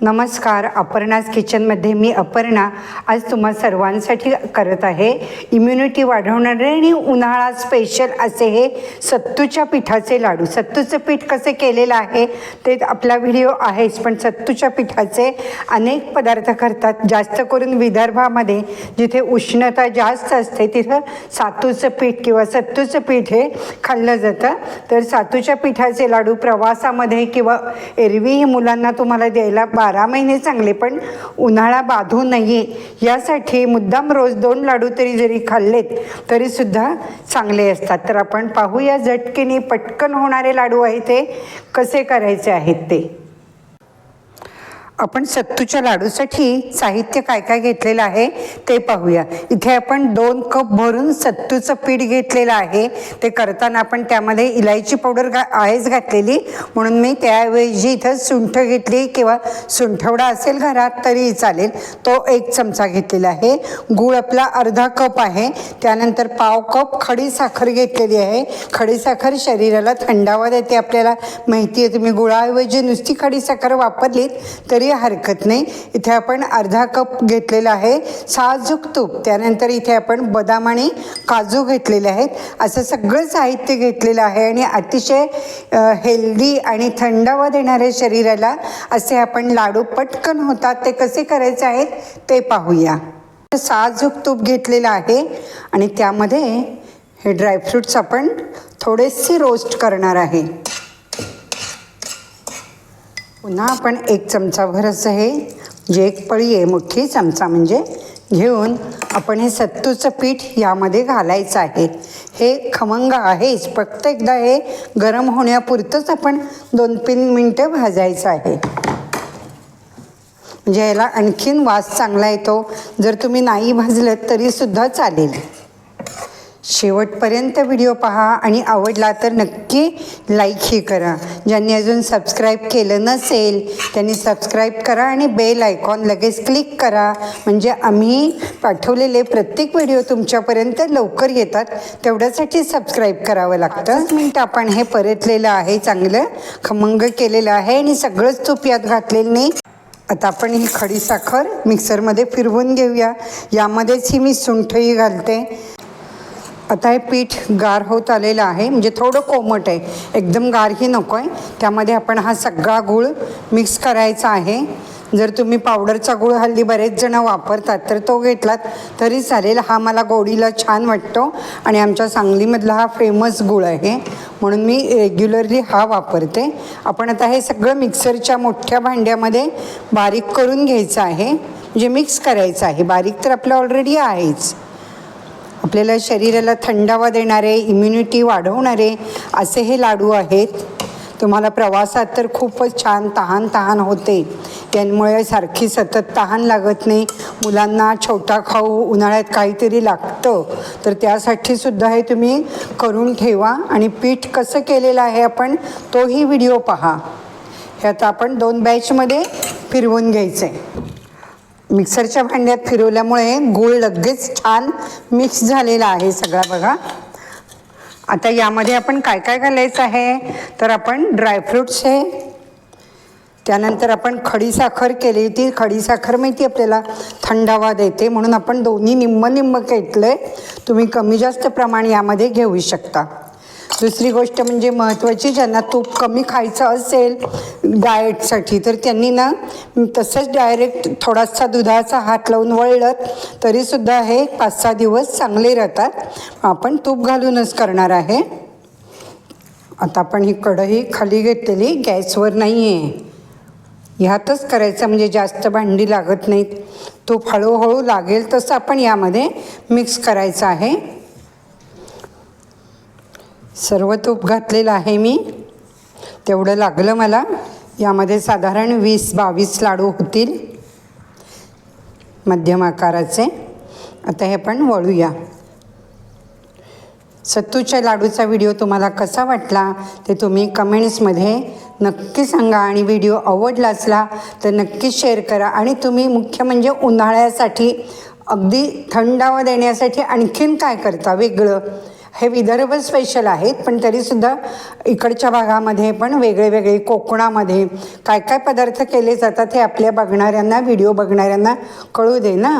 नमस्कार अपर्णाज किचनमध्ये मी अपर्णा. आज तुम्हा सर्वांसाठी करत आहे इम्युनिटी वाढवणारे आणि उन्हाळा स्पेशल असे हे सत्तूच्या पिठाचे लाडू. सत्तूचं पीठ कसे केलेलं आहे ते आपला व्हिडिओ आहेच पण सत्तूच्या पिठाचे अनेक पदार्थ करतात. जास्त करून विदर्भामध्ये जिथे उष्णता जास्त असते तिथं सातूचं पीठ किंवा सत्तूचं पीठ हे खाल्लं जातं. तर सातूच्या पिठाचे लाडू प्रवासामध्ये किंवा एरवीही मुलांना तुम्हाला द्यायला बारा महिने चांगले पण उन्हाळा बाधू नये. यासाठी मुद्दाम रोज दोन लाडू तरी जरी खाल्लेत तरीसुद्धा चांगले असतात. तर आपण पाहूया झटकीने पटकन होणारे लाडू आहे ते कसे करायचे आहेत ते. आपण सत्तूच्या लाडूसाठी साहित्य काय काय घेतलेलं आहे ते पाहूया. इथे आपण दोन कप भरून सत्तूचं पीठ घेतलेलं आहे. ते करताना आपण त्यामध्ये इलायची पावडर घा आहेच घातलेली. म्हणून मी त्याऐवजी इथं सुंठ घेतली किंवा सुंठवडा असेल घरात तरी चालेल. तो एक चमचा घेतलेला आहे. गूळ आपला अर्धा कप आहे. त्यानंतर पाव कप खडी साखर घेतलेली आहे. खडी साखर शरीराला थंडावा देते आपल्याला. माहिती आहे तुम्ही गुळाऐवजी नुसती खडी साखर वापरलीत तरी काही हरकत नाही. इथे आपण अर्धा कप घेतलेला आहे. साजूक तूप. त्यानंतर इथे आपण बदाम आणि काजू घेतलेले आहेत. असं सगळं साहित्य घेतलेलं आहे आणि अतिशय हेल्दी आणि थंडावा देणारे शरीराला असे आपण लाडू पटकन होतात. ते कसे करायचे आहेत ते पाहूया. साजूक तूप घेतलेलं आहे आणि त्यामध्ये हे ड्रायफ्रूट्स आपण थोडेसे रोस्ट करणार आहे. पुन्हा आपण एक चमचाभर असं हे जे एक पळी आहे मोठी चमचा म्हणजे घेऊन आपण हे सत्तूचं पीठ यामध्ये घालायचं आहे. हे खमंग आहेच. फक्त एकदा हे गरम होण्यापुरतंच आपण दोन तीन मिनटं भाजायचं आहे. म्हणजे याला आणखीन वास चांगला येतो. जर तुम्ही नाही भाजलं तरीसुद्धा चालेल. शेवटपर्यंत व्हिडिओ पहा आणि आवडला तर नक्की लाईकही करा. ज्यांनी अजून सबस्क्राईब केलं नसेल त्यांनी सबस्क्राईब करा आणि बेल आयकॉन लगेच क्लिक करा. म्हणजे आम्ही पाठवलेले प्रत्येक व्हिडिओ तुमच्यापर्यंत लवकर येतात तेवढ्यासाठी सबस्क्राईब करावं लागतं. मिनटं आपण हे परतलेलं आहे चांगलं खमंग केलेलं आहे आणि सगळंच तूप यात घातलेलं नाही. आता आपण ही खडीसाखर मिक्सरमध्ये फिरवून घेऊया. यामध्येच ही मी सुंठही घालते. आता हे पीठ गार होत आलेलं आहे. म्हणजे थोडं कोमट आहे. एकदम गारही नको आहे त्यामध्ये आपण हा सगळा गूळ मिक्स करायचा आहे. जर तुम्ही पावडरचा गूळ हल्ली बरेच जणं वापरतात तर तो घेतलात तरी चालेल. हा मला गोडीला छान वाटतो. आणि आमच्या सांगलीमधला हा फेमस गूळ आहे. म्हणून मी रेग्युलरली हा वापरते. आपण आता हे सगळं मिक्सरच्या मोठ्या भांड्यामध्ये बारीक करून घ्यायचं आहे. म्हणजे मिक्स करायचं आहे. बारीक तर आपलं ऑलरेडी आहेच. आपल्याला शरीराला थंडावा देणारे इम्युनिटी वाढवणारे असे हे लाडू आहेत. तुम्हाला प्रवासात तर खूपच छान तहान तहान होते. त्यामुळे सारखी सतत तहान लागत नाही. मुलांना छोटा खाऊ उन्हाळ्यात काहीतरी लागतं. तर त्यासाठी सुद्धा हे तुम्ही करून ठेवा आणि पीठ कसं केलेलं आहे आपण तोही व्हिडिओ पहा. हे आता आपण दोन बॅचमध्ये फिरवून घ्यायचं आहे मिक्सरच्या भांड्यात फिरवल्यामुळे गूळ लगेच छान मिक्स झालेला आहे सगळा बघा. आता यामध्ये आपण काय काय घालायचं आहे? तर आपण ड्रायफ्रूट्स हे. त्यानंतर आपण खडी साखर केली होती खडी साखर माहिती आपल्याला? थंडावा देते म्हणून आपण दोन्ही निम्म निम्म घेतलं आहे तुम्ही कमी जास्त प्रमाण यामध्ये घेऊ शकता. दुसरी गोष्ट म्हणजे महत्त्वाची ज्यांना तूप कमी खायचं असेल डाएटसाठी तर त्यांनी ना तसंच डायरेक्ट थोडासा दुधाचा हात लावून वळलं तरीसुद्धा हे पाच सहा दिवस चांगले राहतात. आपण तूप घालूनच करणार आहे. आता आपण ही कढई खाली घेतलेली गॅसवर नाही आहे ह्यातच करायचं म्हणजे जास्त भांडी लागत नाहीत. तूप हळूहळू लागेल तसं आपण यामध्ये मिक्स करायचं आहे. सर्व तूप घातलेलं आहे मी. तेवढं लागलं मला. यामध्ये साधारण वीस बावीस लाडू होतील. मध्यम आकाराचे. आता हे आपण वळूया. सत्तूच्या लाडूचा व्हिडिओ तुम्हाला कसा वाटला ते तुम्ही कमेंट्समध्ये नक्की सांगा आणि व्हिडिओ आवडला असला तर नक्की शेअर करा आणि तुम्ही मुख्य म्हणजे उन्हाळ्यासाठी अगदी थंडावा देण्यासाठी आणखीन काय करता वेगळं? हे विदर्भ स्पेशल आहेत पण तरीसुद्धा इकडच्या भागामध्ये पण वेगळे वेगळे कोकणामध्ये काय काय पदार्थ केले जातात हे आपल्या बघणाऱ्यांना व्हिडिओ बघणाऱ्यांना कळू दे ना?